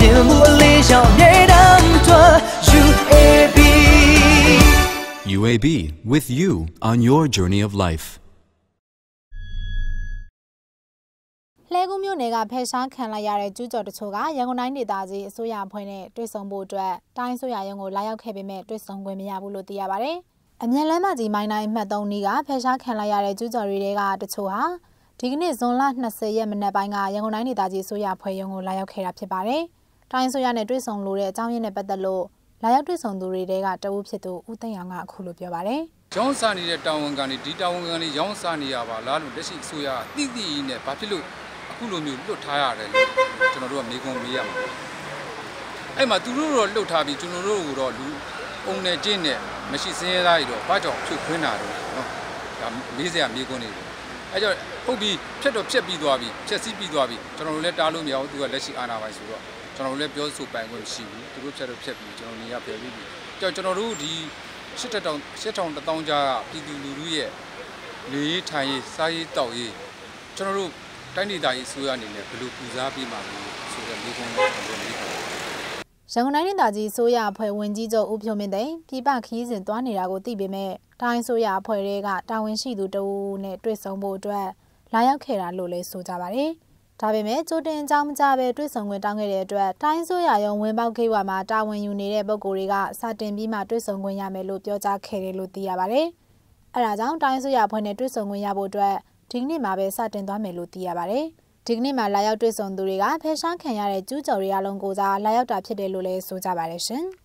မြင်မှုအလေးရှောင်မြေတမ်းထွက် UAB UAB with you on your journey of life. လှဲကူးမြို့နယ်ကဖယ်ရှားခံလိုက်ရတဲ့ကျူးကျော်တချို့ကရန်ကုန်တိုင်းဒေသကြီးအစိုးရအဖွဲ့နဲ့တွေ့ဆုံဖို့အတွက်တိုင်းဆိုရရုံကိုလာရောက်ခဲ့ပေမဲ့တွေ့ဆုံခွင့်မရဘူးလို့သိရပါဗျ။အမြန်လမ်းမကြီးမိုင်းတိုင်းမှတ်3နီးကဖယ်ရှားခံလိုက်ရတဲ့ကျူးကျော်တွေကတချို့ဟာဒီကနေ့ဇွန်လ20ရက်မနက်ပိုင်းကရန်ကုန်တိုင်းဒေသကြီးအစိုးရအဖွဲ့ရုံကိုလာရောက်ခဲ့တာဖြစ်ပါတယ်။ တိုင်းဆိုရနဲ့တွေ့ဆုံလို့တဲ့အကြောင်းရင်းနဲ့ပတ်သက်လို့လာရောက်တွေ့ဆုံသူတွေကတအုပ်ဖြစ်သူဦးသိန်းအောင်ကအခုလိုပြောပါတယ်။ရောင်းစားနေတဲ့တာဝန်ခံတွေဒီတာဝန်ခံတွေရောင်းစားနေရပါလားလို့လက်ရှိအစိုးရကတိတိနဲ့ဘာဖြစ်လို့အခုလိုမျိုးလွတ်ထားရတယ်လို့ကျွန်တော်တို့ကမေးခွန်းမေးရမှာအဲ့မှာသူတို့တော့လွတ်ထားပြီးကျွန်တော်တို့ကတော့လူအုံနဲ့ကျင့်နဲ့မရှိစင်းရဲသားတွေတော့ဘာကြောင့်ဖြုတ်ခွင်းတာတော့နော်ဒါမေးစရာမေးခွန်းတွေအဲ့ကြောင့်ဟုတ်ပြီဖြတ်တော့ဖြတ်ပြီးသွားပြီဖြတ်စည်းပြီးသွားပြီကျွန်တော်တို့လည်းတားလို့မရဘူးသူကလက်ရှိအာဏာပိုင်ဆိုတော့ ကျွန်တော်တို့လည်းပြောဆိုပိုင်ခွင့်ရှိဘူးသူတို့ဖြတ်တော့ဖြတ်ပြီးကျွန်တော်နေရပြန်ပြီးကြောင့်ကျွန်တော်တို့ဒီရှစ်တက်တောင်ရှစ်ထောင်တထောင်ကြားကပြည်သူလူထုရဲ့နေထိုင်ရေးစားရေးတောက်ရေးကျွန်တော်တို့တိုင်းဒေသကြီးဆိုရအနေနဲ့ဘယ်လိုပူစားပြီးမှလို့ဆိုတဲ့မိကုန်းကိုကျွန်တော်မေးပါတယ်ရန်ကုန်တိုင်းဒေသကြီးဆိုရအဖွဲ့ဝင်ကြီးချုပ်ဦးဖြိုးမင်းသိန်းပြည်ပခရီးစဉ်သွားနေတာကိုသိပေမဲ့တိုင်းဆိုရအဖွဲ့တွေကတာဝန်ရှိသူတဦးနဲ့တွေ့ဆုံဖို့အတွက်လာရောက်ခဲ့တာလို့လည်းဆိုကြပါတယ်။ ဒါပေမဲ့ကြိုတင်အကြောင်းမကြားပဲတွေ့ဆုံခွင့်တောင်းခဲ့တဲ့အတွက်တိုင်းဆိုရရုံဝင်ပေါက်ခေဝါမှာတာဝန်ယူနေတဲ့ပုဂ္ဂိုလ်တွေကစတင်ပြီးမှတွေ့ဆုံခွင့်ရမယ်လို့ပြောကြားခဲ့တယ်လို့သိရပါတယ်။အဲဒါကြောင့်တိုင်းဆိုရအဖွဲ့နဲ့တွေ့ဆုံခွင့်ရဖို့အတွက်ဒီကနေ့မှာပဲစတင်သွားမယ်လို့သိရပါတယ်။ဒီကနေ့မှာလာရောက်တွေ့ဆုံသူတွေကဖယ်ရှားခံရတဲ့ကျူးကျော်တွေအလုံးကိုစားလာရောက်တာဖြစ်တယ်လို့လည်းဆိုကြပါတယ်ရှင်။